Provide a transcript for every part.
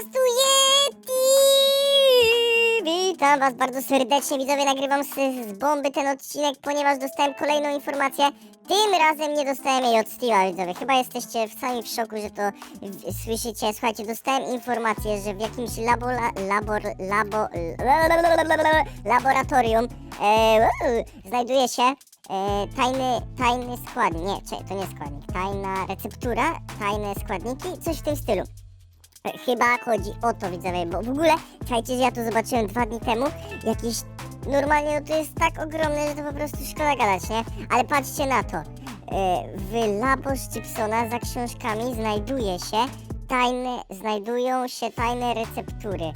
was tu Yeti! Witam was bardzo serdecznie, widzowie, nagrywam z, z bomby ten odcinek, ponieważ dostałem kolejną informację. Tym razem nie dostałem jej od Steve'a, widzowie. Chyba jesteście w sami w szoku, że to w, słyszycie. Słuchajcie, dostałem informację, że w jakimś labola, labor, labo, laboratorium e, znajduje się e, tajny, tajny składnik. Nie, to nie składnik. Tajna receptura, tajne składniki, coś w tym stylu. E, Chyba chodzi o to, widzowie, bo w ogóle, słuchajcie, że ja to zobaczyłem dwa dni temu, jakieś, normalnie no to jest tak ogromne, że to po prostu szkoda gadać, nie? Ale patrzcie na to, E, w labo Chipsona za książkami znajduje się tajne, znajdują się tajne receptury.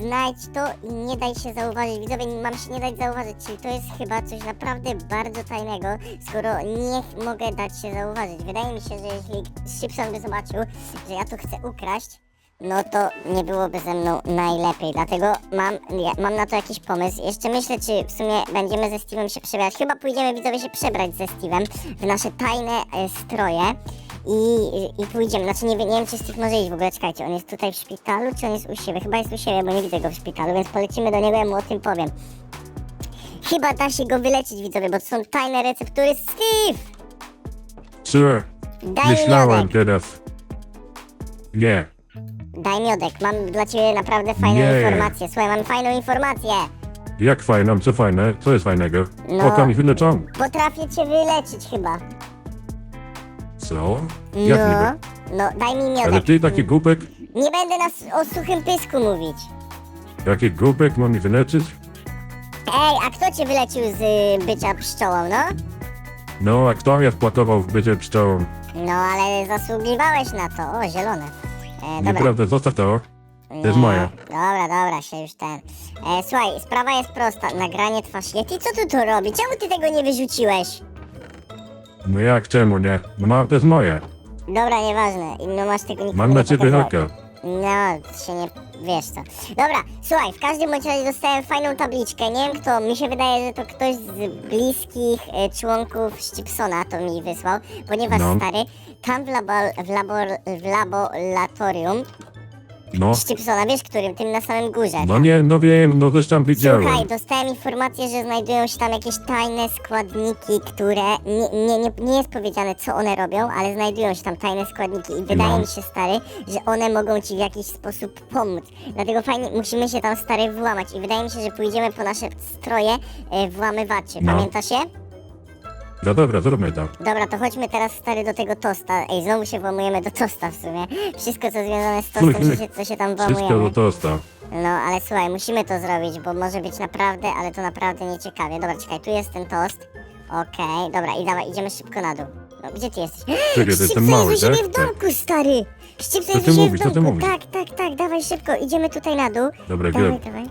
Znajdź to i nie daj się zauważyć, widzowie, mam się nie dać zauważyć, czyli to jest chyba coś naprawdę bardzo tajnego, skoro nie mogę dać się zauważyć. Wydaje mi się, że jeśli Chipson by zobaczył, że ja to chcę ukraść, no to nie byłoby ze mną najlepiej. Dlatego mam, ja, mam na to jakiś pomysł. Jeszcze myślę, czy w sumie będziemy ze Steve'em się przebierać. Chyba pójdziemy widzowie się przebrać ze Steve'em w nasze tajne e, stroje. I, I pójdziemy, znaczy nie, nie wiem czy Steve może iść w ogóle, czekajcie, on jest tutaj w szpitalu, czy on jest u siebie? Chyba jest u siebie, bo nie widzę go w szpitalu, więc polecimy do niego, ja mu o tym powiem. Chyba da się go wyleczyć widzowie, bo to są tajne receptury. Steve! Sir, Daj mi myślałem miodek, teraz. Nie, daj miodek, mam dla ciebie naprawdę fajną Nie. informację. Słuchaj, mam fajną informację. jak fajne, co fajne, co jest fajnego? No. Oka mi wyleczą. Potrafię cię wyleczyć chyba. Co? Jak no, niby? no daj mi miodek. Ale ty taki głupek, Nie będę nas o suchym pysku mówić. taki głupek ma mi wyleczyć? Ej, a kto cię wylecił z y, bycia pszczołą, no? No, a kto mnie wpłatował w bycie pszczołą? No, ale zasługiwałeś na to. O, zielone. E, dobra. Nieprawda, zostaw to. To jest Nie, moje. Dobra, dobra, się już ten. E, słuchaj, sprawa jest prosta. Nagranie twarz Yeti, co ty tu robi? Czemu ty tego nie wyrzuciłeś? No jak, czemu nie? No ma, to jest moje. Dobra, nieważne. No masz tego Mam nie na ciebie pokazać. haka. No, się nie... wiesz co. Dobra, słuchaj, w każdym bądź razie dostałem fajną tabliczkę. Nie wiem kto, mi się wydaje, że to ktoś z bliskich e, członków Chipsona to mi wysłał, ponieważ No. stary, tam w, labor, w, labor, w laboratorium No, Chipsona, wiesz którym, tym na samym górze. no nie, no wiem, no też tam widziałem. Słuchaj, dostałem informację, że znajdują się tam jakieś tajne składniki, które nie, nie, nie, nie jest powiedziane, co one robią, ale znajdują się tam tajne składniki i wydaje No. mi się, stary, że one mogą ci w jakiś sposób pomóc. Dlatego fajnie, musimy się tam, stary, włamać i wydaje mi się, że pójdziemy po nasze stroje e, włamywaczy. No. Pamiętasz je? No dobra, zróbmy to. Dobra, to chodźmy teraz, stary, do tego tosta. Ej, znowu się włamujemy do tosta w sumie. Wszystko, co związane z tostem, co się, co się tam Wszystko włamujemy. do tosta. No, ale słuchaj, musimy to zrobić, bo może być naprawdę, ale to naprawdę nieciekawie. Dobra, czekaj, tu jest ten tost. Okej, dobra, i dawaj, idziemy szybko na dół. No, gdzie ty jesteś? Czekaj, to mały, jest u siebie tak? w domku, stary! Szczypco jest ty u siebie mówisz, w co ty domku. mówisz? Tak, tak, tak, dawaj szybko, idziemy tutaj na dół. Dobra, Dawaj, gdzie? dawaj.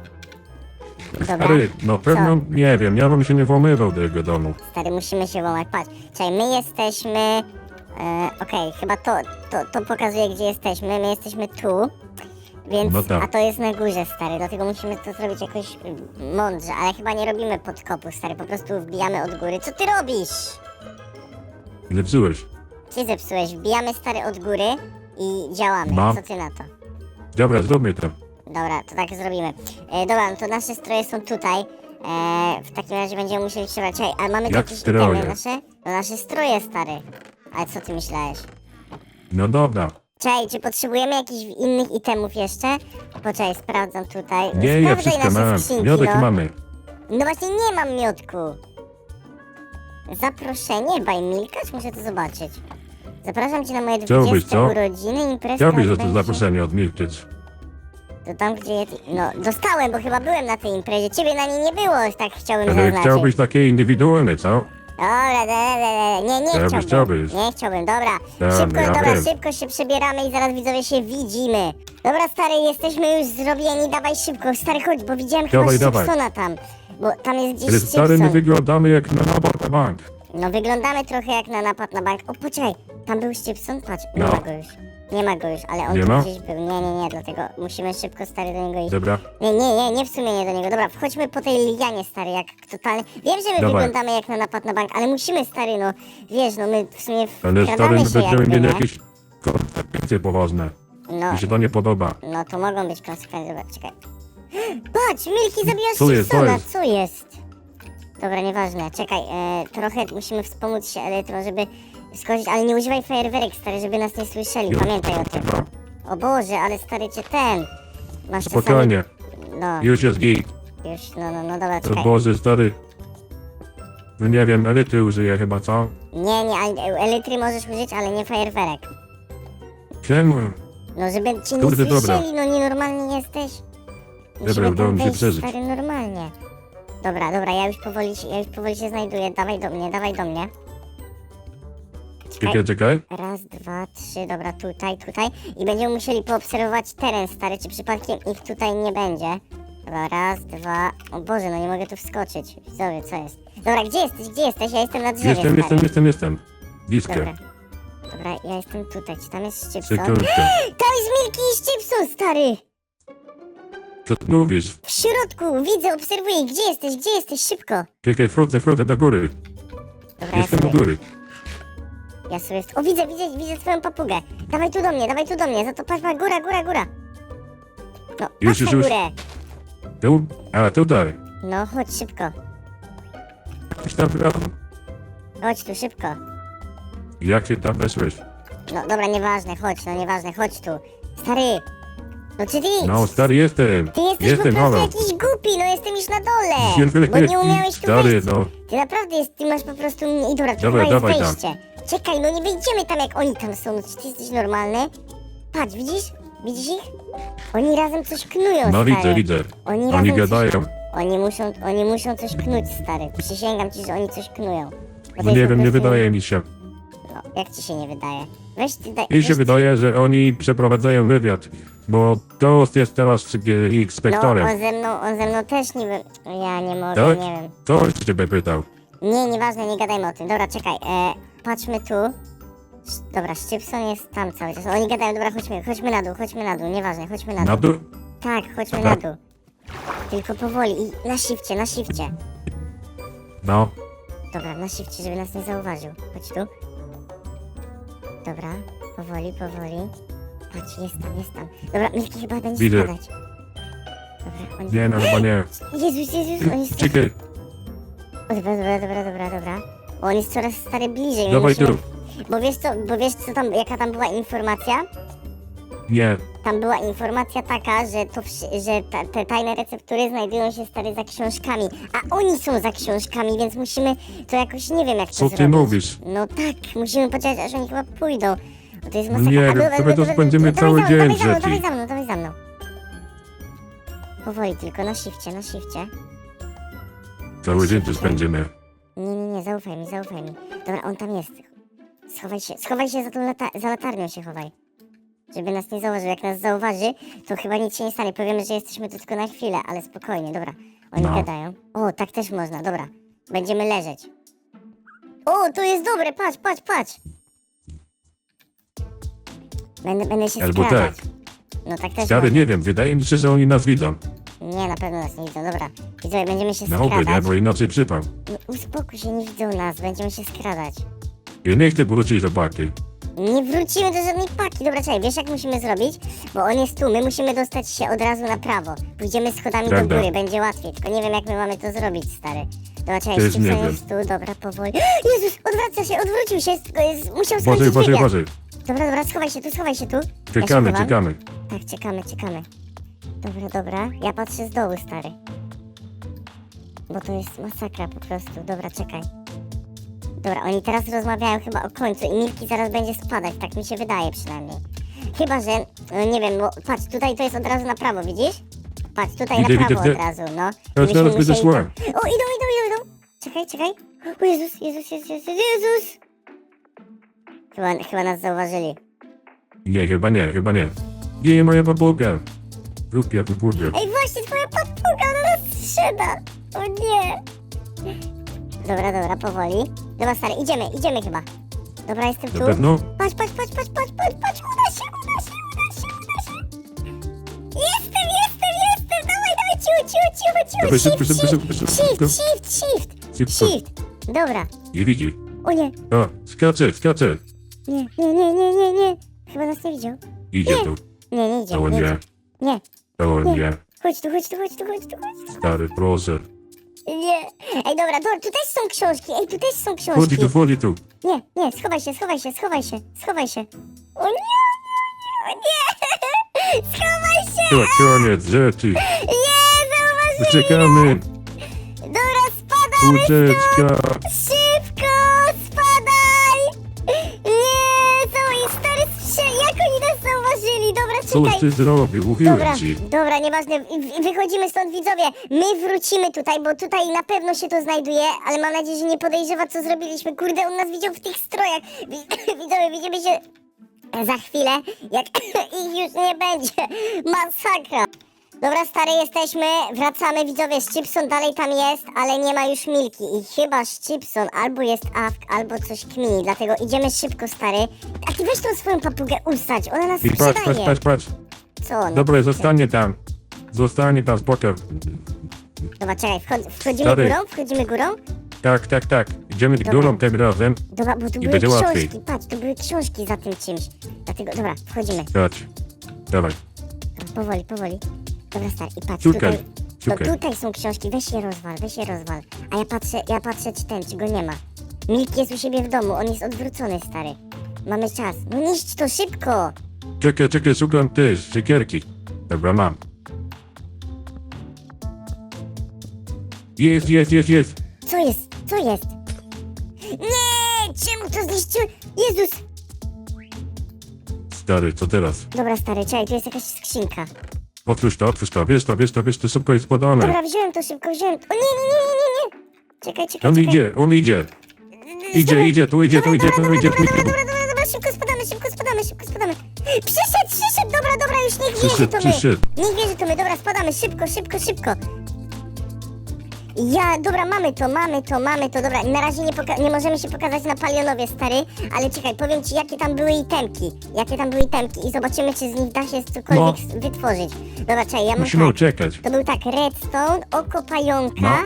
Dobra, Ale, no pewno, nie wiem, ja bym się nie włamywał do jego domu. stary, musimy się łamać. Patrz, czekaj, my jesteśmy... E, Okej, chyba to, to, to pokazuje, gdzie jesteśmy. My jesteśmy tu. Więc, No tak. a to jest na górze, stary, dlatego musimy to zrobić jakoś mądrze, ale chyba nie robimy podkopu, stary, po prostu wbijamy od góry. Co ty robisz? Zepsułeś. Ty zepsułeś, wbijamy stary od góry i działamy. No. Co ty na to? Dobra, zróbmy to. Dobra, to tak zrobimy. E, dobra, no to nasze stroje są tutaj. E, w takim razie będziemy musieli przebrać. Ej, ale mamy tu Jak jakieś stroje? itemy nasze? No nasze stroje, stary. Ale co ty myślałeś? No dobra. Czekaj, czy potrzebujemy jakichś innych itemów jeszcze? Poczekaj, sprawdzam tutaj. Nie, ja Sprawdzaj wszystko nasze mam. skrzynki, Miodek no. mamy. No właśnie nie mam miodku. Zaproszenie by Milkacz? Muszę to zobaczyć. Zapraszam cię na moje Chciałbyś, 20 co? urodziny, imprezka Chciałbyś za to odbędzie- zaproszenie odmilczyć. To tam gdzie jest... No, dostałem, bo chyba byłem na tej imprezie. Ciebie na niej nie było, tak chciałbym Ale zaznaczyć. chciałbyś takie indywidualne, co? Dobra, dobra, dobra. Nie, nie Chciałbyś, chciałbym. chciałbyś. Nie chciałbym, dobra. Szybko, ja dobra, wiem. szybko się przebieramy i zaraz widzowie się widzimy. Dobra, stary, jesteśmy już zrobieni, dawaj szybko. Stary, chodź, bo widziałem Dawaj, chyba dawaj. Szczypsona tam. Bo tam jest gdzieś Ale stary, my wyglądamy jak na napad na bank. No wyglądamy trochę jak na napad na bank. O, poczekaj, tam był Szczypson? Patrz, nie No. ma go już. Nie ma go już, ale on Nie tu ma? gdzieś był. Nie, nie, nie, dlatego musimy szybko, stary, do niego iść. Dobra. Nie, nie, nie, nie w sumie nie do niego. Dobra, wchodźmy po tej lianie, stary, jak totalnie... Wiem, że my Dawaj. wyglądamy jak na napad na bank, ale musimy, stary, no... Wiesz, no my w sumie Ale stary, wkradamy my się będziemy jakby, mieli nie? jakieś konsekwencje poważne. No, Mi się to nie podoba. no to mogą być konsekwencje. Dobra, czekaj. Patrz, Milki zabija Co jest, co Chipsona, jest? co jest? Dobra, nieważne, czekaj, e, trochę musimy wspomóc się Elytrą, żeby skończyć, ale nie używaj fajerwerek, stary, żeby nas nie słyszeli, pamiętaj o tym. No, O Boże, ale stary cię ten. Masz czasami... spokojnie. No, Już jest git. już, no, no, no dobra, czekaj. Boże, stary. No nie wiem, elity użyję chyba, co? Nie, nie, ale Elytry możesz użyć, ale nie fajerwerek. Czemu? No, żeby cię nie Kurde, dobra. słyszeli, no nienormalny jesteś. Musimy udało tam mi się wejść, przeżyć. stary, normalnie. Dobra, dobra, ja już powoli, się- ja już powoli się znajduję, dawaj do mnie, dawaj do mnie. Czekaj, czekaj. Raz, dwa, trzy, dobra, tutaj, tutaj. I będziemy musieli poobserwować teren, stary, czy przypadkiem ich tutaj nie będzie. Dobra, raz, dwa, o Boże, no nie mogę tu wskoczyć. Widzowie, co jest? Dobra, gdzie jesteś, gdzie jesteś? Ja jestem na drzewie, Jestem, stary. jestem, jestem, jestem. Blisko. Dobra. Dobra, ja jestem tutaj, czy tam jest Szczypson? Sekundkę. Tam jest Milki i Szczypson, stary! Co ty mówisz? W środku, widzę, obserwuję. Gdzie jesteś? Gdzie jesteś? Szybko. Czekaj, wchodzę, wchodzę do góry. Dobra, ja Jestem do sobie, góry. Ja sobie... O, widzę, widzę, widzę twoją papugę. Dawaj tu do mnie, dawaj tu do mnie. Za to patrz, patrz, góra, góra, góra. No, Już, patrz już, na już. górę. Tu? A, tutaj. No, chodź szybko. Tam. Chodź tu, szybko. Jak się tam weszłeś? No, dobra, nieważne, chodź, no nieważne, chodź tu. Stary! No czy ty... No, stary, jestem. Ty jesteś Jestem, po prostu halo. jakiś głupi, no jestem już na dole. Bo nie umiałeś tu Stary, wejść. no. Ty naprawdę jest, ty masz po prostu... I dobra, to Dawaj, chyba jest dawaj tam. wejście. Czekaj, no nie wejdziemy tam jak oni tam są, czy ty jesteś normalny? Patrz, widzisz? Widzisz ich? Oni razem coś knują, No stary. widzę, widzę. Oni, Oni razem gadają. Coś... Oni muszą, oni muszą coś knuć, stary. Przysięgam ci, że oni coś knują. Bo to No jest nie po wiem, nie prostu- wydaje mi się. No, jak ci się nie wydaje? Weź ty daj... Mi weź się wydaje, że oni przeprowadzają wywiad, bo Toast jest teraz ich No, on ze mną, on ze mną też niby... Ja nie mogę, Tak? nie wiem. To ciebie pytał. Nie, nieważne, nie gadajmy o tym. Dobra, czekaj, e, patrzmy tu. Dobra, Szczypson jest tam cały czas. Oni gadają, dobra, chodźmy, chodźmy na dół, chodźmy na dół, nieważne, chodźmy na dół. Na dół? Tak, chodźmy na dół. Tylko powoli i na shifcie, na shifcie. No. Dobra, na shifcie, żeby nas nie zauważył. Chodź tu. Dobra, powoli, powoli. Patrz, jest tam, jest tam. Dobra, Milki chyba będzie Widzę. spadać. Dobra, oni... Nie, no chyba nie. Jezus, Jezus, on jest... Czekaj, O, Dobra, dobra, dobra, dobra, dobra. Bo on jest coraz stary bliżej. my dawaj musimy-. Bo wiesz co, bo wiesz co tam, jaka tam była informacja? Nie, Tam była informacja taka, że to, że ta, te tajne receptury znajdują się stary za książkami, a oni są za książkami, więc musimy to jakoś, nie wiem jak to co ty zrobić. mówisz? No tak, musimy poczekać aż oni chyba pójdą. Bo to jest No masakra. nie A, to my dobra, tu dobra, spędzimy dawaj cały za mną, dzień, Dawaj za mną, dawaj za mną, dawaj za mną. Powoli tylko, na shifcie, na shifcie. Cały dzień tu spędzimy. Nie, nie, nie, zaufaj mi, zaufaj mi. Dobra, on tam jest. Schowaj się, schowaj się za tą lata za latarnią się chowaj. Żeby nas nie zauważył. Jak nas zauważy, to chyba nic się nie stanie. Powiemy, że jesteśmy tu tylko na chwilę, ale spokojnie, dobra. Oni No. gadają. O, tak też można, dobra. Będziemy leżeć. O, to jest dobre, patrz, patrz, patrz. Będę, będę się Albo skradać. No tak też Stary, można. nie wiem, wydaje mi się, że oni nas widzą. Nie, na pewno nas nie widzą, dobra. Widzowie, będziemy się No skradać. bo inaczej przypał. No, uspokój się, nie widzą nas, będziemy się skradać. I nie chcę wrócić do paki. Nie wrócimy do żadnej paki. Dobra, czekaj, wiesz jak musimy zrobić? Bo on jest tu, my musimy dostać się od razu na prawo. Pójdziemy schodami do Prawda. góry, będzie łatwiej. Tylko nie wiem jak my mamy to zrobić, stary. Dobra, czekaj, Też Szczypson nie wiem. jest tu, dobra, powoli. Jezus, odwraca się, odwrócił się, tylko jest, musiał Boże, skończyć Boże, wywiad. Boże. Dobra, dobra, schowaj się tu, schowaj się tu. Ja się Czekamy, chowam. czekamy. Tak, czekamy, czekamy. Dobra, dobra, ja patrzę z dołu, stary. Bo to jest masakra po prostu. Dobra, czekaj. Dobra, oni teraz rozmawiają chyba o końcu i Milki zaraz będzie spadać, tak mi się wydaje przynajmniej. Chyba, że, no nie wiem, bo patrz, tutaj to jest od razu na prawo, widzisz? Patrz, tutaj Widzę, na prawo widzę, od razu, no. Teraz Myśmy zaraz będę musieli tam- O, idą, idą, idą, idą. Czekaj, czekaj. O Jezus, Jezus, Jezus, Jezus, Jezus! Chyba, chyba nas zauważyli. Nie, chyba nie, chyba nie. Gdzie moja babułka? Ja babułkę. Ej, właśnie twoja podpuga na nas strzela! O nie! Dobra, dobra, powoli. Dobra, stary, idziemy, idziemy chyba. Dobra, jestem tu. Na pewno? Patrz, patrz, patrz, patrz, patrz, patrz, patrz, uda się, uda się, uda się, uda się. Jestem, jestem, jestem, dawaj, dawaj, ciu, ciu, ciu, ciu, Dawaj, shift, szybko, szybko, shift, szybko, szybko, shift, shift, shift, Szybko. shift. Dobra, Nie widzi. o nie, O, skacze, skacze. nie, nie, nie, nie, nie, nie. Chyba nas nie widział. Idzie tu. Nie, nie idzie, nie idzie. Nie, to nie. chodź tu, chodź tu, chodź tu, chodź tu, chodź Stary, proszę. Nie. Ej, dobra, to, tu też są książki, ej, tu też są Chodź książki. tu, chodź tu. Nie, nie, schowaj się, schowaj się, schowaj się, schowaj się. O nie, o nie, nie. Schowaj się. To koniec rzeczy. Nie, zauważyli. Uciekamy. Dobra, spadamy Ucieczka. Szybko, zauważyli? Dobra, Co czekaj. ty zrobił? Dobra, Mówiłem ci. dobra, nieważne, w- wychodzimy stąd widzowie, my wrócimy tutaj, bo tutaj na pewno się to znajduje, ale mam nadzieję, że nie podejrzewa co zrobiliśmy, kurde, on nas widział w tych strojach, Wi- widzowie, widzimy się za chwilę, jak ich już nie będzie, masakra. Dobra, stary, jesteśmy, wracamy, widzowie, Szczypson dalej tam jest, ale nie ma już Milki i chyba Szczypson albo jest awk, albo coś kmini, dlatego idziemy szybko, stary. A ty weź tą swoją papugę usadź, ona nas I patrz, patrz, sprzedaje. patrz, patrz. Co ona? Dobra, zostanie tam. Zostanie tam, spoko. Dobra, czekaj, wchod- wchodzimy Stary. górą, wchodzimy górą. Tak, tak, tak. Idziemy Dobra. górą tym razem. Dobra, bo tu były będzie książki, łatwiej. patrz, tu były książki za tym czymś. Dlatego, dobra, wchodzimy. Chodź. Dawaj. Powoli, powoli. Dobra, stary, i patrz, tutaj... Szukaj. tutaj są książki, weź je rozwal, weź je rozwal. A ja patrzę, ja patrzę, czy ten, czy go nie ma. Milk jest u siebie w domu, on jest odwrócony, stary. Mamy czas. No niszcz to szybko! Czekaj, czekaj, szukam też. Siekierki. Dobra, mam. Jest, jest, jest, jest. Co jest? Co jest? Nie! Czemu to zniszczył? Jezus! Stary, co teraz? Dobra, stary, czekaj, tu jest jakaś skrzynka. Otwórz to, otwórz to, wiesz to, wiesz to, wiesz to, szybko jest podane. Dobra, wziąłem to szybko, wziąłem. O nie, nie, nie, nie, nie, nie! Czekaj, czekaj, On czekaj. idzie, on idzie. Idzie, idzie, tu idzie, tu idzie, tu idzie, tu Dobra, idzie. dobra, dobra, dobra, szybko spadamy, szybko spadamy, szybko spadamy. Przyszedł, przyszedł, dobra, dobra, już niech wie, że Przyszedł, to my. przyszedł. Niech wie, że to my, dobra, spadamy, szybko, szybko, szybko. Ja, dobra, mamy to, mamy to, mamy to, dobra, na razie nie, poka- nie możemy się pokazać na Palionowie, stary, ale czekaj, powiem ci, jakie tam były itemki, jakie tam były itemki i zobaczymy, czy z nich da się cokolwiek s- wytworzyć. Dobra, czekaj, ja mam Musimy tak, uciekać. to był tak, redstone, oko pająka,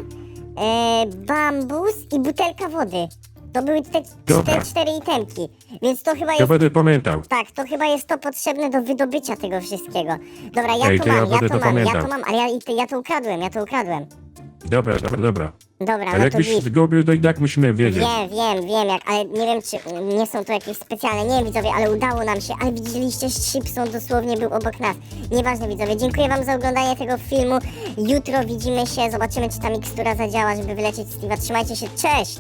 e, bambus i butelka wody. To były te, Dobra. te cztery itemki, więc to chyba Ja jest będę pamiętał. tak, to chyba jest to potrzebne do wydobycia tego wszystkiego. Dobra, ja Ej, to to ja mam, ja będę to to mam, ja pamiętał. to mam, ale ja, i ja to ukradłem, ja to ukradłem. Dobra, dobra, dobra. Dobra, Ale no to jakbyś git. zgubił, to i tak musimy wiedzieć. Wiem, wiem, wiem, jak, ale nie wiem, czy nie są to jakieś specjalne, nie wiem widzowie, ale udało nam się, ale widzieliście, Szybson dosłownie był obok nas. Nieważne widzowie, dziękuję wam za oglądanie tego filmu. Jutro widzimy się, zobaczymy, czy ta mikstura zadziała, żeby wylecieć z Steve'a. Trzymajcie się, cześć!